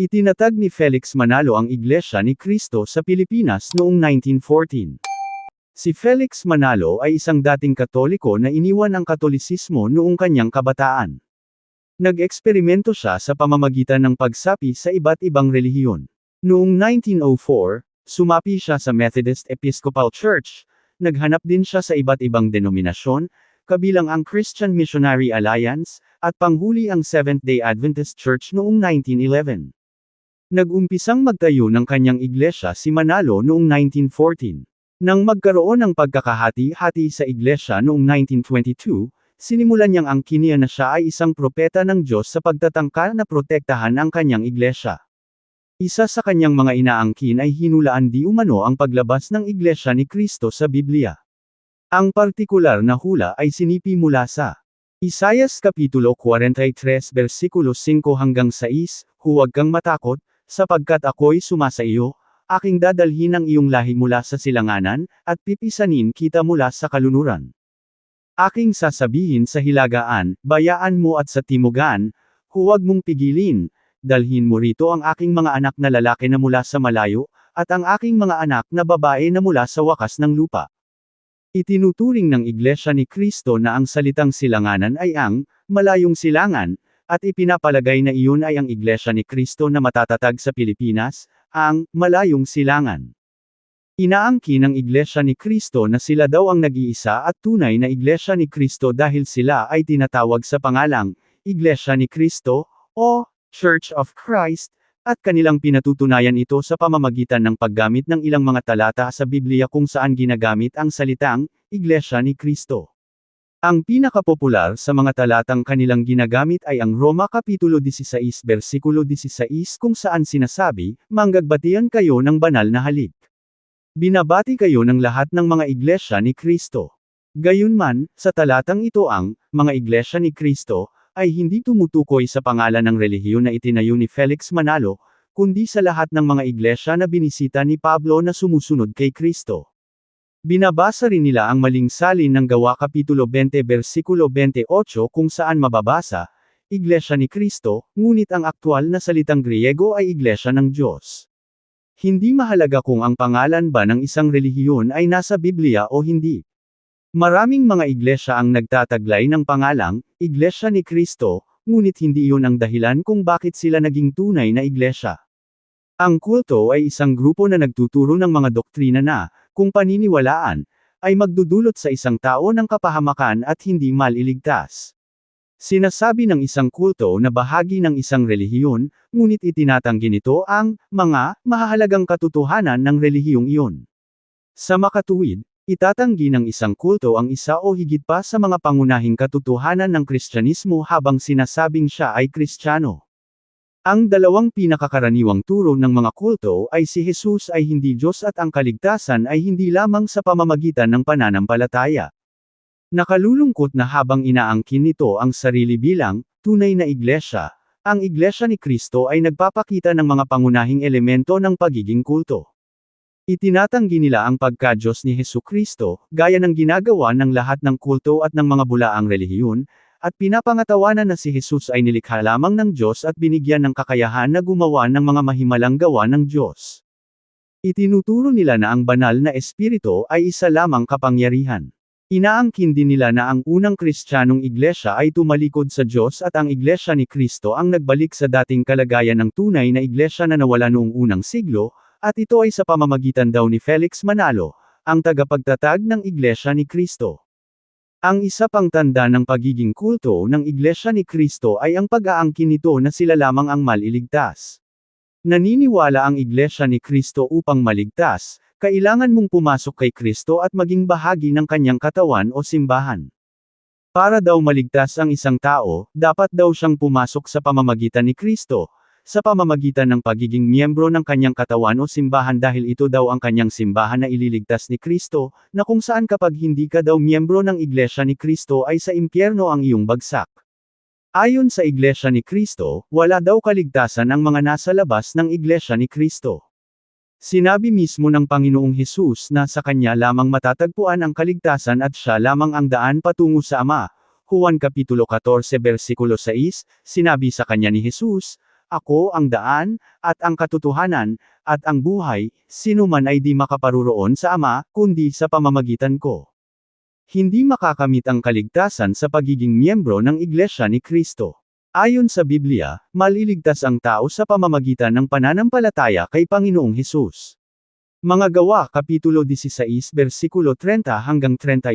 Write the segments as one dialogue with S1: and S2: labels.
S1: Itinatag ni Felix Manalo ang Iglesia ni Cristo sa Pilipinas noong 1914. Si Felix Manalo ay isang dating katoliko na iniwan ang katolisismo noong kanyang kabataan. Nag-eksperimento siya sa pamamagitan ng pagsapi sa iba't ibang relihiyon. Noong 1904, sumapi siya sa Methodist Episcopal Church, naghanap din siya sa iba't ibang denominasyon, kabilang ang Christian Missionary Alliance, at panghuli ang Seventh-day Adventist Church noong 1911. Nag-umpisang magtayo ng kanyang iglesia si Manalo noong 1914. Nang magkaroon ng pagkakahati-hati sa iglesia noong 1922, sinimulan niyang angkinian na siya ay isang propeta ng Diyos sa pagtatangka na protektahan ang kanyang iglesia. Isa sa kanyang mga inaangkin ay hinulaan di umano ang paglabas ng iglesia ni Kristo sa Biblia. Ang partikular na hula ay sinipi mula sa Isayas Kapitulo 43 versikulo 5 hanggang 6, Huwag kang matakot, sapagkat ako'y sumasa iyo, aking dadalhin ang iyong lahi mula sa silanganan, at pipisanin kita mula sa kalunuran. Aking sasabihin sa hilagaan, bayaan mo at sa timugan, huwag mong pigilin, dalhin mo rito ang aking mga anak na lalaki na mula sa malayo, at ang aking mga anak na babae na mula sa wakas ng lupa. Itinuturing ng Iglesia ni Kristo na ang salitang silanganan ay ang malayong silangan, at ipinapalagay na iyon ay ang Iglesia ni Kristo na matatatag sa Pilipinas, ang malayong silangan. Inaangkin ng Iglesia ni Kristo na sila daw ang nag-iisa at tunay na Iglesia ni Kristo dahil sila ay tinatawag sa pangalang Iglesia ni Kristo o Church of Christ, at kanilang pinatutunayan ito sa pamamagitan ng paggamit ng ilang mga talata sa Biblia kung saan ginagamit ang salitang Iglesia ni Kristo. Ang pinakapopular sa mga talatang kanilang ginagamit ay ang Roma Kapitulo 16 versikulo 16 kung saan sinasabi, Manggagbatian kayo ng banal na halik. Binabati kayo ng lahat ng mga iglesia ni Kristo. Gayunman, sa talatang ito ang, mga iglesia ni Kristo, ay hindi tumutukoy sa pangalan ng relihiyon na itinayo ni Felix Manalo, kundi sa lahat ng mga iglesia na binisita ni Pablo na sumusunod kay Kristo. Binabasa rin nila ang maling salin ng Gawa Kapitulo 20 versikulo 28 kung saan mababasa, Iglesia ni Kristo, ngunit ang aktwal na salitang Griego ay Iglesia ng Diyos. Hindi mahalaga kung ang pangalan ba ng isang relihiyon ay nasa Biblia o hindi. Maraming mga iglesia ang nagtataglay ng pangalang, Iglesia ni Kristo, ngunit hindi iyon ang dahilan kung bakit sila naging tunay na iglesia. Ang kulto ay isang grupo na nagtuturo ng mga doktrina na, kung paniniwalaan, ay magdudulot sa isang tao ng kapahamakan at hindi maliligtas. Sinasabi ng isang kulto na bahagi ng isang relihiyon, ngunit itinatanggi nito ang mga mahahalagang katotohanan ng relihiyong iyon. Sa makatuwid, Itatanggi ng isang kulto ang isa o higit pa sa mga pangunahing katotohanan ng Kristyanismo habang sinasabing siya ay Kristiyano. Ang dalawang pinakakaraniwang turo ng mga kulto ay si Jesus ay hindi Diyos at ang kaligtasan ay hindi lamang sa pamamagitan ng pananampalataya. Nakalulungkot na habang inaangkin nito ang sarili bilang tunay na iglesia, ang iglesia ni Kristo ay nagpapakita ng mga pangunahing elemento ng pagiging kulto. Itinatanggi nila ang pagka-Diyos ni Hesu Kristo, gaya ng ginagawa ng lahat ng kulto at ng mga bulaang relihiyon, at pinapangatawanan na si Jesus ay nilikha lamang ng Diyos at binigyan ng kakayahan na gumawa ng mga mahimalang gawa ng Diyos. Itinuturo nila na ang banal na espiritu ay isa lamang kapangyarihan. Inaangkin din nila na ang unang kristyanong iglesia ay tumalikod sa Diyos at ang iglesia ni Kristo ang nagbalik sa dating kalagayan ng tunay na iglesia na nawala noong unang siglo, at ito ay sa pamamagitan daw ni Felix Manalo, ang tagapagtatag ng Iglesia ni Kristo. Ang isa pang tanda ng pagiging kulto ng Iglesia ni Kristo ay ang pag-aangkin nito na sila lamang ang maliligtas. Naniniwala ang Iglesia ni Kristo upang maligtas, kailangan mong pumasok kay Kristo at maging bahagi ng kanyang katawan o simbahan. Para daw maligtas ang isang tao, dapat daw siyang pumasok sa pamamagitan ni Kristo, sa pamamagitan ng pagiging miyembro ng kanyang katawan o simbahan dahil ito daw ang kanyang simbahan na ililigtas ni Kristo, na kung saan kapag hindi ka daw miyembro ng Iglesia ni Kristo ay sa impyerno ang iyong bagsak. Ayon sa Iglesia ni Kristo, wala daw kaligtasan ang mga nasa labas ng Iglesia ni Kristo. Sinabi mismo ng Panginoong Hesus na sa kanya lamang matatagpuan ang kaligtasan at siya lamang ang daan patungo sa Ama. Juan Kapitulo 14 versikulo 6, sinabi sa kanya ni Hesus, Ako ang daan, at ang katotohanan, at ang buhay, sino man ay di makaparuroon sa Ama, kundi sa pamamagitan ko. Hindi makakamit ang kaligtasan sa pagiging miyembro ng Iglesia ni Kristo. Ayon sa Biblia, maliligtas ang tao sa pamamagitan ng pananampalataya kay Panginoong Hesus. Mga gawa Kapitulo 16 versikulo 30 hanggang 31,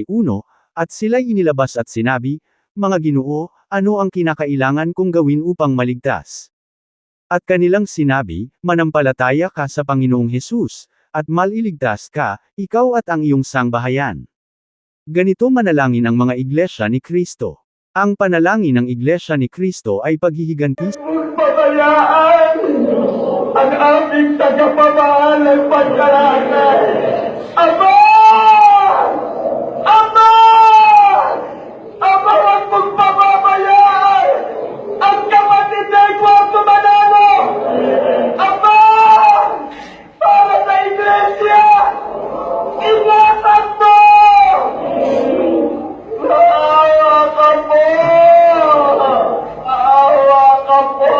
S1: at sila'y inilabas at sinabi, Mga ginoo, ano ang kinakailangan kong gawin upang maligtas? At kanilang sinabi, Manampalataya ka sa Panginoong Hesus, at maliligtas ka, ikaw at ang iyong sangbahayan. Ganito manalangin ang mga iglesia ni Kristo. Ang panalangin ng iglesia ni Kristo ay paghihiganti
S2: Pabayaan ang aming tagapamahal ng pagkalakay. Ama! Ama! Ama, huwag mong pababayaan ang kapatid na Eduardo Manalo! Ama! Para sa iglesia! Ingatan mo! Maawa ka po! Maawa ka po!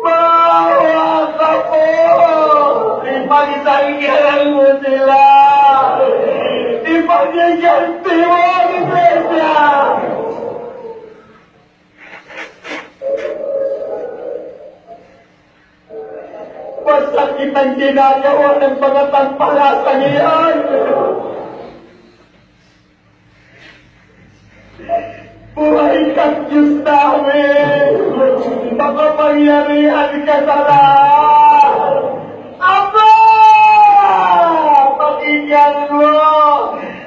S2: Maawa ka po! Ipagtanggalan mo sila! Ipaghiganti mo ang iglesia! Masakit ang ginagawa ng mga tagpalasan iyan! Buhay kang Diyos namin! Makapangyarihan ka sa lahat! Ama! Pakinggan mo!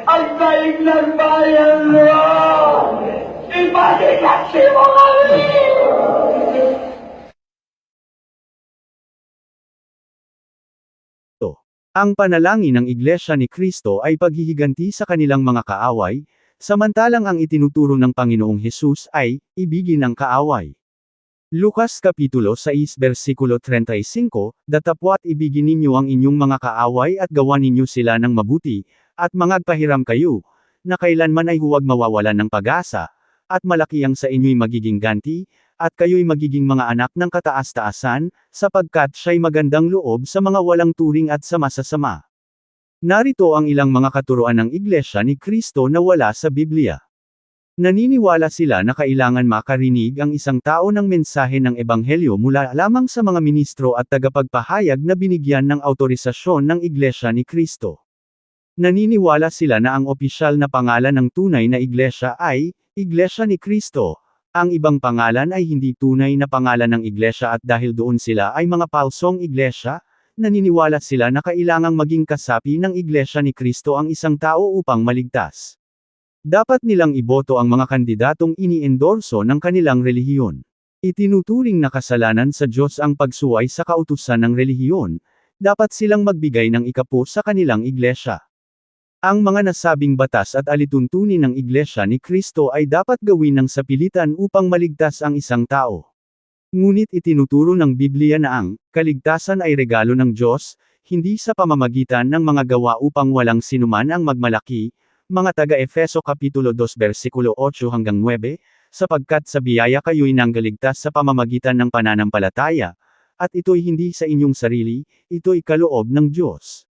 S2: Ang daig ng bayan mo! Ipagigasi mo kami!
S1: Ang panalangin ng Iglesia ni Kristo ay paghihiganti sa kanilang mga kaaway, samantalang ang itinuturo ng Panginoong Hesus ay, ibigin ang kaaway. Lukas Kapitulo 6 versikulo 35, Datapwat ibigin ninyo ang inyong mga kaaway at gawa ninyo sila ng mabuti, at mangagpahiram kayo, na kailanman ay huwag mawawalan ng pag-asa, at malaki ang sa inyo'y magiging ganti, at kayo'y magiging mga anak ng kataas-taasan, sapagkat siya'y magandang loob sa mga walang turing at sa masasama. Narito ang ilang mga katuruan ng Iglesia ni Kristo na wala sa Biblia. Naniniwala sila na kailangan makarinig ang isang tao ng mensahe ng Ebanghelyo mula lamang sa mga ministro at tagapagpahayag na binigyan ng autorisasyon ng Iglesia ni Kristo. Naniniwala sila na ang opisyal na pangalan ng tunay na iglesia ay, Iglesia ni Kristo. Ang ibang pangalan ay hindi tunay na pangalan ng iglesia at dahil doon sila ay mga palsong iglesia, naniniwala sila na kailangang maging kasapi ng iglesia ni Kristo ang isang tao upang maligtas. Dapat nilang iboto ang mga kandidatong iniendorso ng kanilang relihiyon. Itinuturing na kasalanan sa Diyos ang pagsuway sa kautusan ng relihiyon, dapat silang magbigay ng ikapo sa kanilang iglesia. Ang mga nasabing batas at alituntunin ng Iglesia ni Kristo ay dapat gawin ng sapilitan upang maligtas ang isang tao. Ngunit itinuturo ng Biblia na ang kaligtasan ay regalo ng Diyos, hindi sa pamamagitan ng mga gawa upang walang sinuman ang magmalaki, mga taga-Efeso Kapitulo 2 versikulo 8 hanggang 9, sapagkat sa biyaya kayo'y nanggaligtas sa pamamagitan ng pananampalataya, at ito'y hindi sa inyong sarili, ito'y kaloob ng Diyos.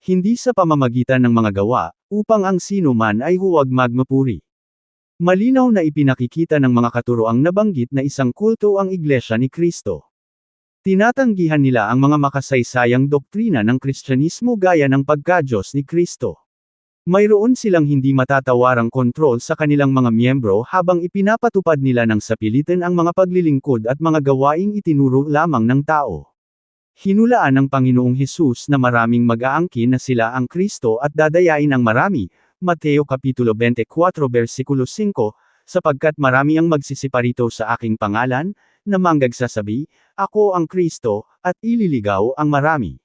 S1: Hindi sa pamamagitan ng mga gawa, upang ang sino man ay huwag magmapuri. Malinaw na ipinakikita ng mga katuroang nabanggit na isang kulto ang Iglesia ni Kristo. Tinatanggihan nila ang mga makasaysayang doktrina ng Kristyanismo gaya ng pagkadyos ni Kristo. Mayroon silang hindi matatawarang kontrol sa kanilang mga miyembro habang ipinapatupad nila ng sapilitan ang mga paglilingkod at mga gawaing itinuro lamang ng tao. Hinulaan ng Panginoong Hesus na maraming mag-aangkin na sila ang Kristo at dadayain ang marami, Mateo Kapitulo 24 versikulo 5, sapagkat marami ang magsisiparito sa aking pangalan, na manggagsasabi, Ako ang Kristo, at ililigaw ang marami.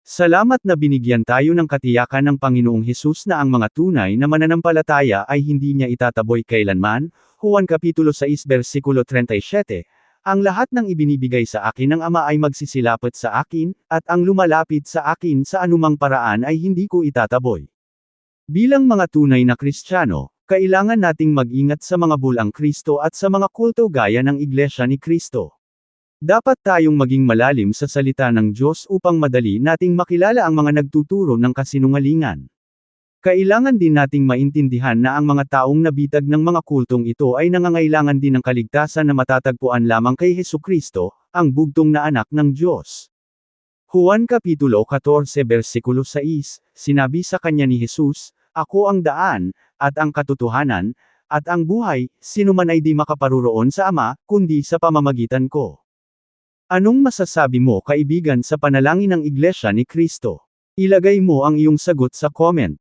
S1: Salamat na binigyan tayo ng katiyakan ng Panginoong Hesus na ang mga tunay na mananampalataya ay hindi niya itataboy kailanman, Juan Kapitulo 6 versikulo 37, ang lahat ng ibinibigay sa akin ng Ama ay magsisilapit sa akin, at ang lumalapit sa akin sa anumang paraan ay hindi ko itataboy. Bilang mga tunay na Kristiyano, Kailangan nating mag-ingat sa mga bulang Kristo at sa mga kulto gaya ng Iglesia ni Kristo. Dapat tayong maging malalim sa salita ng Diyos upang madali nating makilala ang mga nagtuturo ng kasinungalingan. Kailangan din nating maintindihan na ang mga taong nabitag ng mga kultong ito ay nangangailangan din ng kaligtasan na matatagpuan lamang kay Heso Kristo, ang bugtong na anak ng Diyos. Juan Kapitulo 14 versikulo 6, sinabi sa kanya ni Jesus, Ako ang daan, at ang katotohanan, at ang buhay, sino man ay di makaparuroon sa Ama, kundi sa pamamagitan ko. Anong masasabi mo kaibigan sa panalangin ng Iglesia ni Kristo? Ilagay mo ang iyong sagot sa comment.